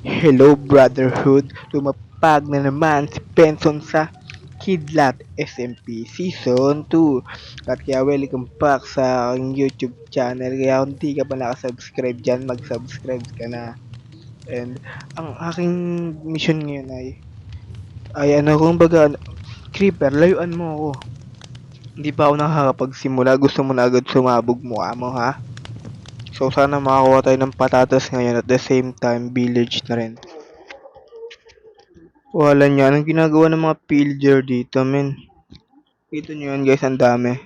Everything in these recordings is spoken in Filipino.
Hello Brotherhood! Lumapag na naman si Benson sa Kidlat SMP Season 2 At kaya welcome back sa aking YouTube channel. Kaya kung di ka pa nakasubscribe dyan, mag-subscribe ka na. And ang aking mission ngayon ay Ay ano kung baga Creeper, layuan mo ako. Hindi pa ako nakakapagsimula. Gusto mo na agad sumabog mukha mo ha So sana makakuha tayo ng patatas ngayon at the same time village na rin. Wala niya. Anong ginagawa ng mga pillager dito, men? Kita niyo yan, guys. Ang dami.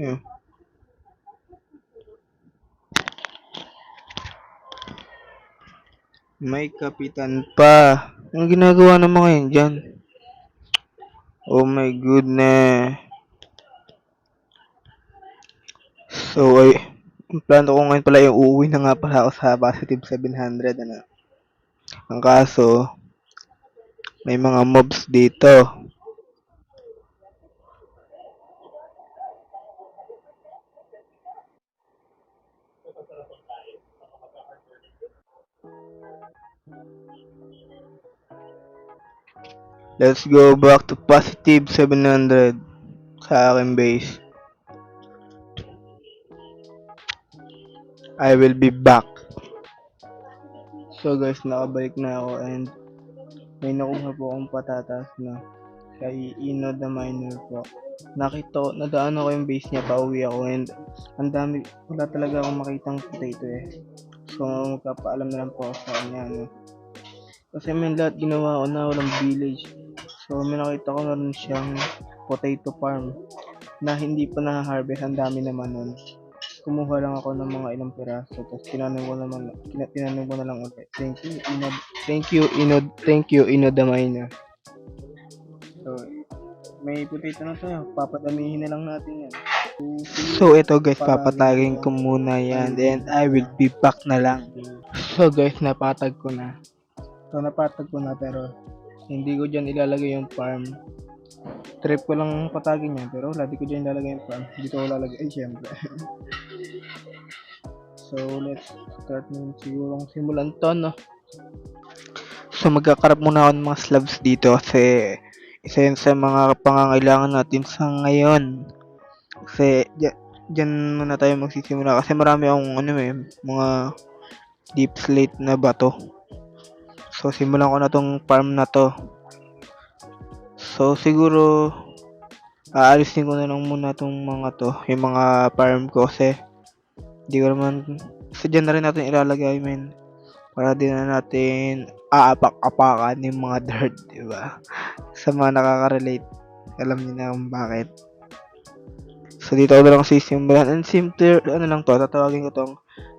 Ayun. May kapitan pa. Anong ginagawa ng mga yan dyan? Oh my goodness. So, ay, ang plano ko ngayon pala yung uuwi na nga pala ako sa positive 700, ano. Ang kaso, may mga mobs dito. Let's go back to positive 700 sa aking base. I will be back. So guys, nakabalik na ako and may nakuha po akong patatas na kay Ino the Miner po. Nakita ko, nadaan ako yung base niya, pauwi ako and ang dami, wala talaga akong makitang potato eh. So magpapaalam na lang po sa kanya. No? Kasi may lahat ginawa ko na walang village. So may nakita ko na rin siyang potato farm na hindi pa na-harvest. Ang dami naman nun kumuha lang ako ng mga ilang piraso tapos tinanong ko naman tina- tinanong ko na lang ulit thank you Inod thank you Inod thank you Inod damay na so may potato na tayo papadamihin na lang natin yan. So ito guys papatagin ko muna yan and I will be back na lang. So guys napatag ko na. So napatag ko na pero hindi ko dyan ilalagay yung farm. Trip ko lang patagin yan pero wala di ko dyan ilalagay yung farm. Dito ko lalagay ay syempre So, let's start ng sigurong simulan to, no? So, magkakarap muna ako ng mga slabs dito kasi isa yun sa mga pangangailangan natin sa ngayon. Kasi, dyan muna tayo magsisimula kasi marami akong ano eh, mga deep slate na bato. So, simulan ko na tong farm na to. So, siguro, aalisin ko na lang muna tong mga to, yung mga farm ko kasi hindi ko naman, kasi dyan na rin natin ilalagay, men. Para din na natin aapak-apakan yung mga dirt, di ba? Sa mga nakaka-relate, alam niyo na kung bakit. So, dito ko na lang sisimulan. And simple, ano lang to, tatawagin ko tong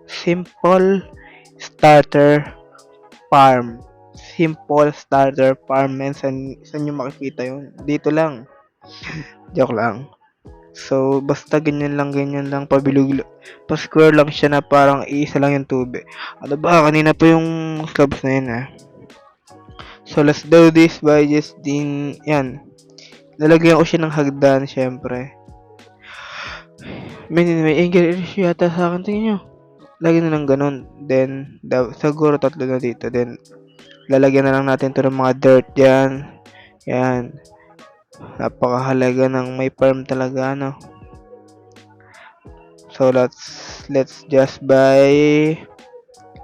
simple starter farm. Simple starter farm, men. San, saan nyo makikita yun? Dito lang. Joke lang. So, basta ganyan lang, ganyan lang, pabilog, pa-square lang siya na parang iisa lang yung tubig. Ano ba, kanina pa yung slabs na yun ah. So, let's do this by just din, yan. Lalagyan ko siya ng hagdan, syempre. May, may anger issue yata sa akin, tingin nyo. Lagyan na lang ganun. Then, da, siguro tatlo na dito. Then, lalagyan na lang natin to ng mga dirt yan. Yan napakahalaga ng may farm talaga ano so let's let's just buy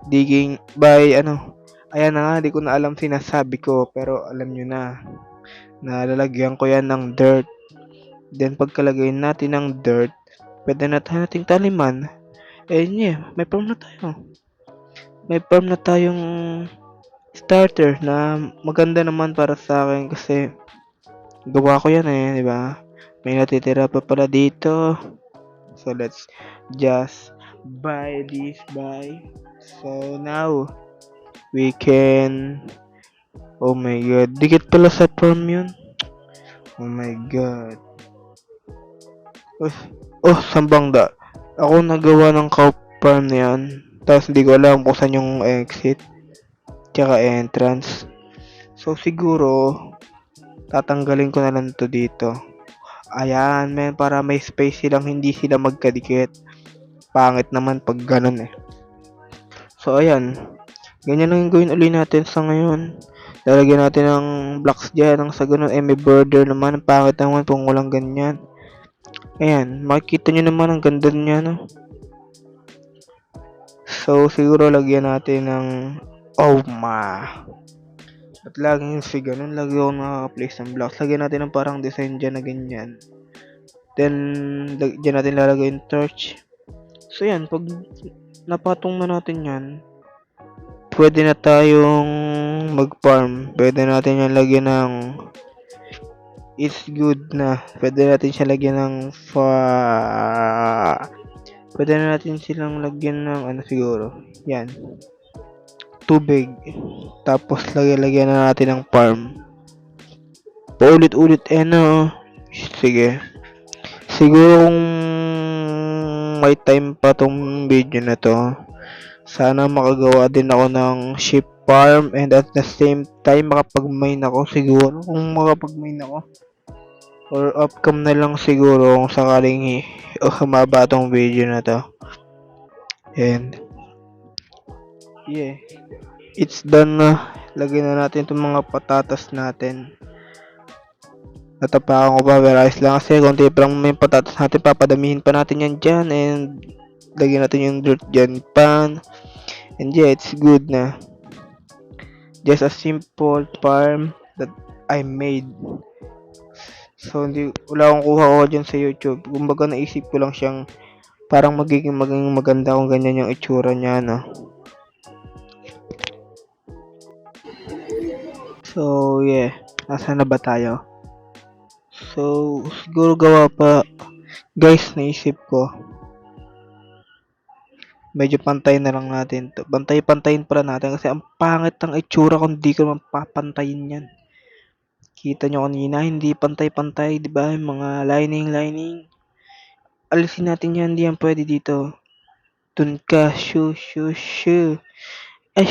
digging by ano? Ayan na nga di ko na alam sinasabi ko pero alam nyo na. Nalalagyan ko yan ng dirt. Then pagkalagay natin ng dirt pwede na tayo nating taliman. Eh yeah, may farm na tayo. May farm na tayong starter na maganda naman para sa akin kasi gawa ko yan eh, di ba? May natitira pa pala dito. So, let's just buy this buy. So, now, we can... Oh my god. Dikit pala sa farm yun. Oh my god. Oh, oh sambang da. Ako nagawa ng cow farm na yan. Tapos, di ko alam kung saan yung exit. Tsaka entrance. So, siguro, tatanggalin ko na lang to dito ayan men para may space silang hindi sila magkadikit pangit naman pag ganun eh so ayan Ganyan lang yung gawin uli natin sa ngayon. Lalagyan natin ng blocks dyan. Ang sa ganun, eh, may border naman. Ang pangit naman kung walang ganyan. Ayan, makikita nyo naman ang ganda niya, no? So, siguro lagyan natin ng Oma. At laging si ganun, lagi ako nakaka-place ng blocks. Lagyan natin ng parang design dyan na ganyan. Then, dyan natin lalagay yung torch. So, yan, pag napatong na natin yan, pwede na tayong mag-farm. Pwede natin yan lagyan ng it's good na. Pwede natin siya lagyan ng fa... Pwede na natin silang lagyan ng ano siguro. Yan. Tubig. Tapos lagyan-lagyan na natin ng farm. Paulit-ulit eh no. Sige. Siguro may time pa tong video na to, sana makagawa din ako ng sheep farm and at the same time makapag-mine ako siguro kung makapag-mine ako or upcome na lang siguro kung sakaling hi- o humaba tong video na to and yeah. It's done na. Lagyan na natin itong mga patatas natin. Natapakan ko pa ayos lang kasi konti pa may patatas natin. Papadamihin pa natin yan dyan and lagyan natin yung dirt dyan pan. And yeah it's good na. Just a simple farm that I made. So, hindi, wala akong kuha ko dyan sa YouTube. Kumbaga, naisip ko lang siyang parang magiging maging maganda kung ganyan yung itsura niya, no? So, yeah. Nasaan na ba tayo? So, siguro gawa pa. Guys, naisip ko. Medyo pantay na lang natin. Pantay-pantayin pa natin kasi ang pangit ng itsura kung di ko naman papantayin yan. Kita nyo kanina, hindi pantay-pantay, di ba? Mga lining-lining. Alisin natin yan, hindi yan pwede dito. Dun ka, shoo, shoo, shoo. Eh,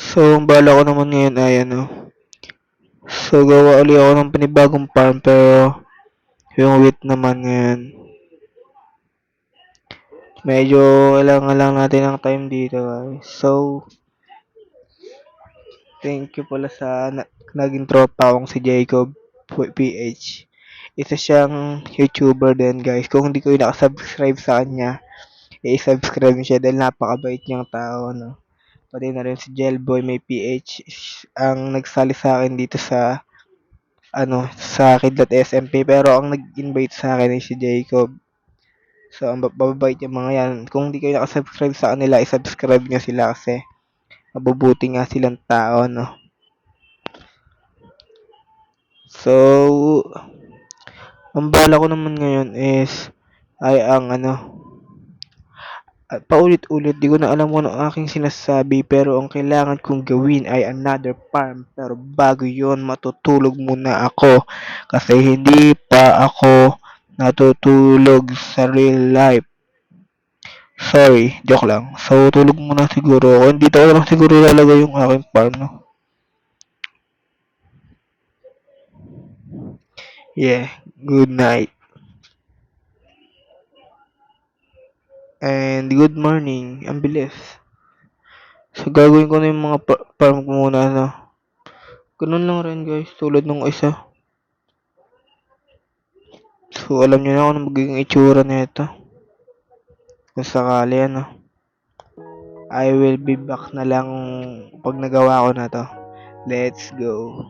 So, ang bala ko naman ngayon ay ano. So, gawa uli ako ng panibagong farm pero yung wheat naman ngayon. Medyo kailangan lang natin ng time dito guys. So, thank you pala sa na, naging tropa kong si Jacob PH. Isa siyang YouTuber din guys. Kung hindi ko nakasubscribe sa kanya, i-subscribe niyo siya dahil napakabait niyang tao. No? Pati na rin si Jelboy may PH ang nagsali sa akin dito sa ano sa Kidlat SMP pero ang nag-invite sa akin ay si Jacob. So, ang babait yung mga yan. Kung hindi kayo nakasubscribe sa kanila, i-subscribe nyo sila kasi mabubuti nga silang tao, no? So, ang bala ko naman ngayon is ay ang ano paulit-ulit, di ko na alam kung ano ang aking sinasabi pero ang kailangan kong gawin ay another farm pero bago yon matutulog muna ako kasi hindi pa ako natutulog sa real life. Sorry, joke lang. So, tulog muna siguro ako. Dito ko lang siguro lalagay yung aking farm, no? Yeah, good night. And good morning. Ang bilis. So, gagawin ko na yung mga pa- farm ko muna, no? Ganun lang rin, guys. Tulad nung isa. So, alam nyo na kung ano magiging itsura na ito. Kung sakali, ano. I will be back na lang pag nagawa ko na to. Let's go.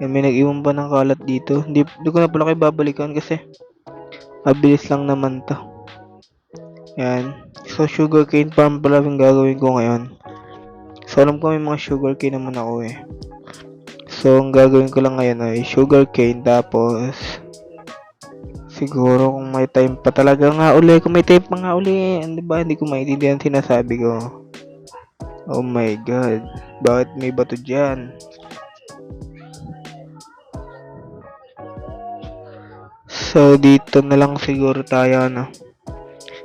Yan, may nag-iwan pa ng kalat dito. Hindi, hindi ko na pala kayo babalikan kasi mabilis lang naman to. Yan. So, sugarcane farm pala yung gagawin ko ngayon. So, alam ko may mga sugarcane naman ako eh. So, ang gagawin ko lang ngayon ay sugarcane tapos siguro kung may time pa talaga nga uli, kung may time pa nga uli, hindi ba hindi ko maintindihan sinasabi ko. Oh my god. Bakit may bato dyan? So, dito na lang siguro tayo, ano.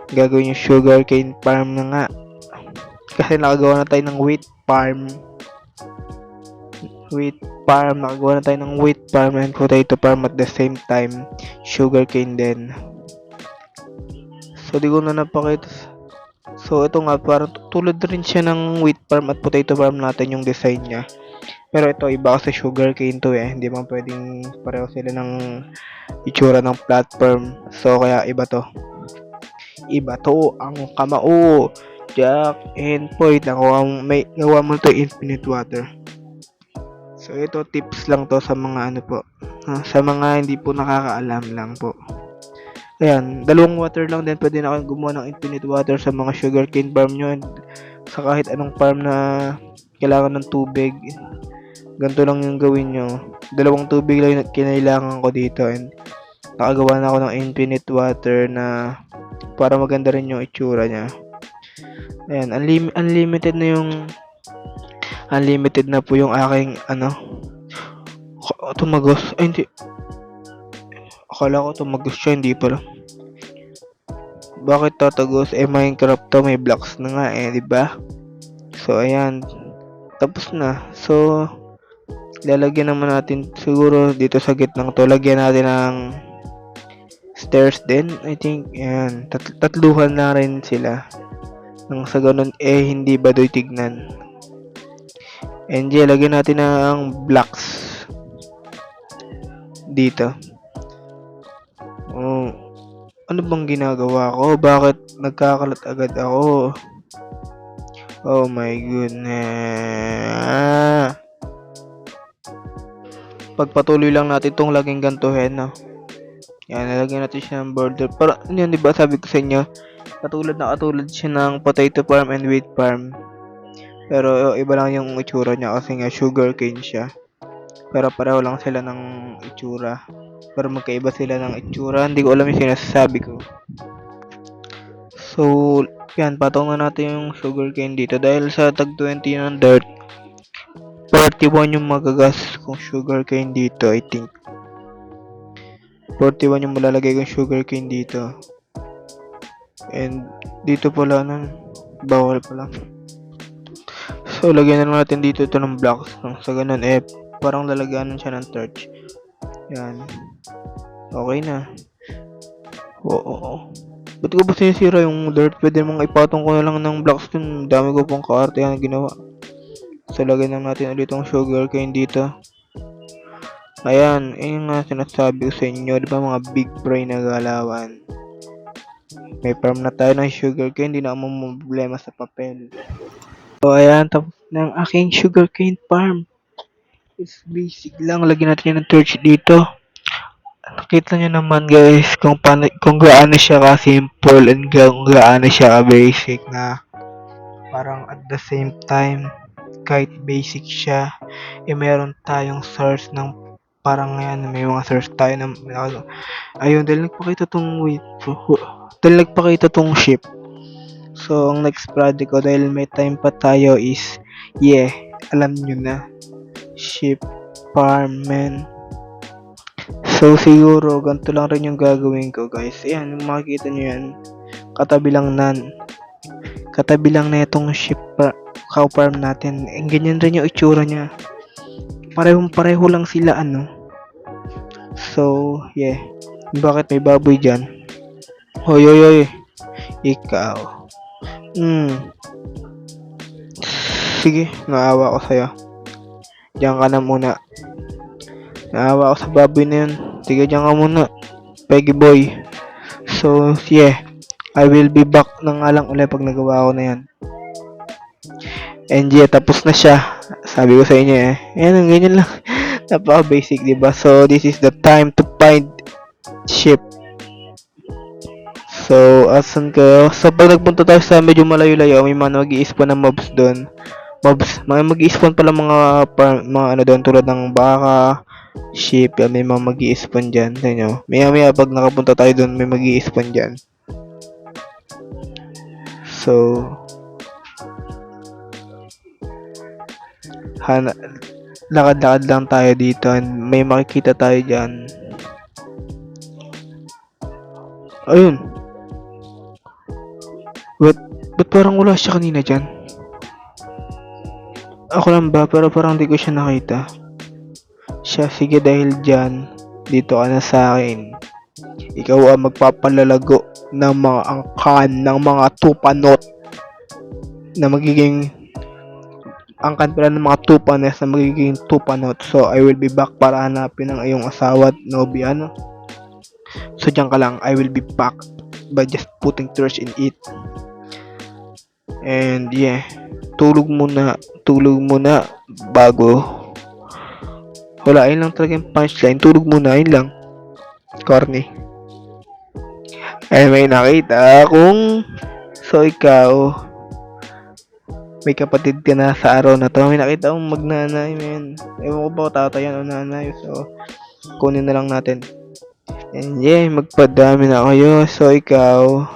Gagawin yung sugarcane farm na nga. Kasi nakagawa na tayo ng wheat farm. wheat farm. Nakagawa na tayo ng wheat farm and potato farm at the same time. Sugarcane din. So, di ko na napakita. So, ito nga, parang tulad rin siya ng wheat farm at potato farm natin yung design niya. Pero ito, iba kasi sugarcane to eh. Hindi man pwedeng pareho sila ng itsura ng platform. So, kaya iba to. Iba to ang kamao. Jack and Point. Nakuha may gawa mo to infinite water. So, ito tips lang to sa mga ano po. ah, sa mga hindi po nakakaalam lang po. Ayan, dalawang water lang din pwede na kayong gumawa ng infinite water sa mga sugarcane farm nyo sa kahit anong farm na kailangan ng tubig. Ganito lang yung gawin nyo. Dalawang tubig lang yung kinailangan ko dito and nakagawa na ako ng infinite water na para maganda rin yung itsura niya. Ayan, unlim- unlimited na yung unlimited na po yung aking ano tumagos. Ay hindi. Akala ko tumagos siya hindi pala. Bakit tatagos? Eh Minecraft to may blocks na nga eh di ba? So ayan. Tapos na. So lalagyan naman natin siguro dito sa gitnang to. Lagyan natin ng stairs din I think. Ayan. Tat- tatluhan na rin sila. Nang sa ganun eh hindi ba doy tignan? And yeah, lagyan natin ng blocks dito. Oh ano bang ginagawa ko? Bakit nagkakalat agad ako? Oh my goodness pagpatuloy lang natin itong laging gantuhin no yan, nalagyan natin siya ng border. Para, yun, di ba sabi ko sa inyo, katulad na katulad siya ng potato farm and wheat farm. Pero iba lang yung itsura niya kasi nga sugar cane siya. Pero pareho lang sila ng itsura. Pero magkaiba sila ng itsura. Hindi ko alam yung sinasabi ko. So, yan, patungan natin yung sugar cane dito. Dahil sa tag 20 ng dirt, 41 yung magagas kong sugar cane dito, I think. 41 yung malalagay kong sugar cane dito. And dito pala nun, bawal pala. So, lagyan na natin dito ito ng blocks. Sa ganun, eh, parang lalagyanan siya ng torch. Yan. Okay na. Oo, oo. Ba't ko ba sinisira yung dirt? Pwede mong ipatong ko na lang ng blocks dun. Dami ko pong kaarte yan ginawa. So, lagyan lang natin ulit yung sugar cane dito. Ayan, yun nga sinasabi ko sa inyo, di ba mga big brain na galawan. May farm na tayo ng sugarcane, hindi na ako problema sa papel. So, ayan, tapos na ang aking sugarcane farm. It's basic lang, lagyan natin yan ng torch dito. Nakita nyo naman guys kung paano, kung gaano siya ka-simple and ga- kung gaano siya ka-basic na parang at the same time kahit basic siya eh meron tayong source ng parang ngayon may mga source tayo ng ayun dahil nagpakita tong wait dahil nagpakita tong ship. So ang next project ko dahil may time pa tayo is yeah alam nyo na ship farm man so siguro ganito lang rin yung gagawin ko guys. Ayan yung makikita nyo yan. Katabi lang nan katabi lang na itong ship cow farm natin. Eh, ganyan rin yung itsura niya. Parehong pareho lang sila ano. So yeah. Bakit may baboy dyan? Hoy hoy hoy. Ikaw. Hmm. Sige naawa ko sa'yo. Diyan ka na muna. Naawa ko sa baboy na yun. Sige diyan ka muna Peggy boy. So yeah. I will be back na nga lang ulit pag nagawa ko na yan and yeah tapos na siya sabi ko sa inyo eh. Ayan, ang ganyan lang. Napaka basic, di ba? So, this is the time to find ship. So, asan kayo? So, pag nagpunta tayo sa medyo malayo-layo, may mga mag spawn ng mobs doon. Mobs, mga mag spawn pala mga, par- mga ano doon, tulad ng baka, sheep, yan, may mga mag spawn dyan. Tignan nyo. Maya maya, pag nakapunta tayo doon, may mag spawn dyan. So, hana, lakad-lakad lang tayo dito and may makikita tayo dyan. Ayun. Ba't, ba't parang wala siya kanina dyan? Ako lang ba? Pero parang di ko siya nakita. siya, sige dahil dyan, dito ka na sa akin. Ikaw ang magpapalalago ng mga angkan, ng mga tupanot na magiging angkan pala ng mga tupanes na magiging tupanot. So, I will be back para hanapin ang iyong asawa at nobya, no? So, dyan ka lang. I will be back by just putting trash in it. And, yeah. Tulog muna. Tulog muna bago. Wala, yun lang talaga yung punchline. Tulog muna, yun lang. Corny. Ay, may nakita akong... So, ikaw... May kapatid ka na sa araw na to. May nakita akong magnanay, men. Ewan ko ba tatay yan o nanay. So, kunin na lang natin. And yeah, magpadami na kayo. So, ikaw...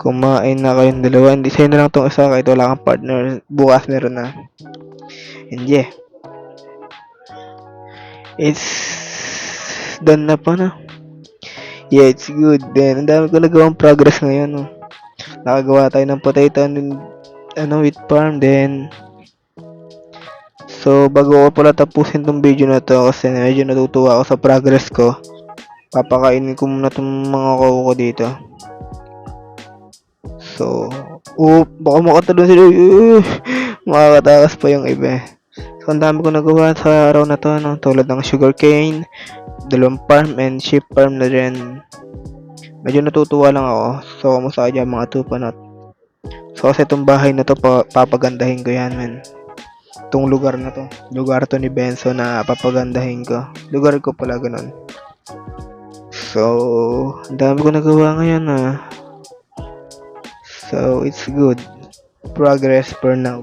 Kumain na kayong dalawa. Hindi sa'yo na lang tong isa kahit wala kang partner. Bukas meron na. And yeah. It's done na pa na. Yeah, it's good. Then, ang dami ko nagawang progress ngayon. No? Nakagawa tayo ng potato and ano, wheat farm. Then, so, bago ko pala tapusin tong video na to kasi medyo natutuwa ako sa progress ko. Papakainin ko muna tong mga kuko dito. So, oh, baka makatalon sila. Uh, makakatakas pa yung iba. So, ang dami ko nagawa sa araw na to, no? tulad ng sugarcane, dalawang farm, and sheep farm na rin. Medyo natutuwa lang ako. So, kamusta ka dyan mga tupanot? So, kasi itong bahay na to, pa papagandahin ko yan, men. Itong lugar na to. Lugar to ni Benzo na papagandahin ko. Lugar ko pala ganun. So, ang dami ko nagawa ngayon, ah. So, it's good. Progress for now.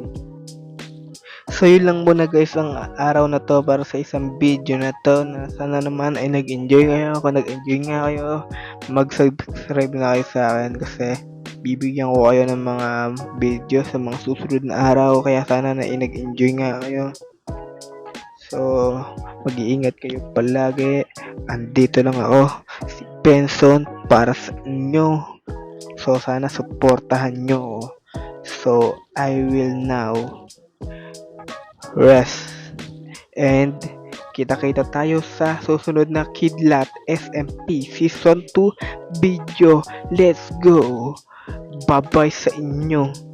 So, yun lang muna guys ang araw na to para sa isang video na to na sana naman ay nag-enjoy kayo. Kung nag-enjoy nga kayo, mag-subscribe na kayo sa akin kasi bibigyan ko kayo ng mga video sa mga susunod na araw. Kaya sana na nag-enjoy nga kayo. So, mag-iingat kayo palagi. Andito lang ako, si Benson, para sa inyo. So, sana supportahan nyo. So, I will now rest. And, kita-kita tayo sa susunod na Kidlat SMP Season 2 video. Let's go! Bye-bye sa inyo.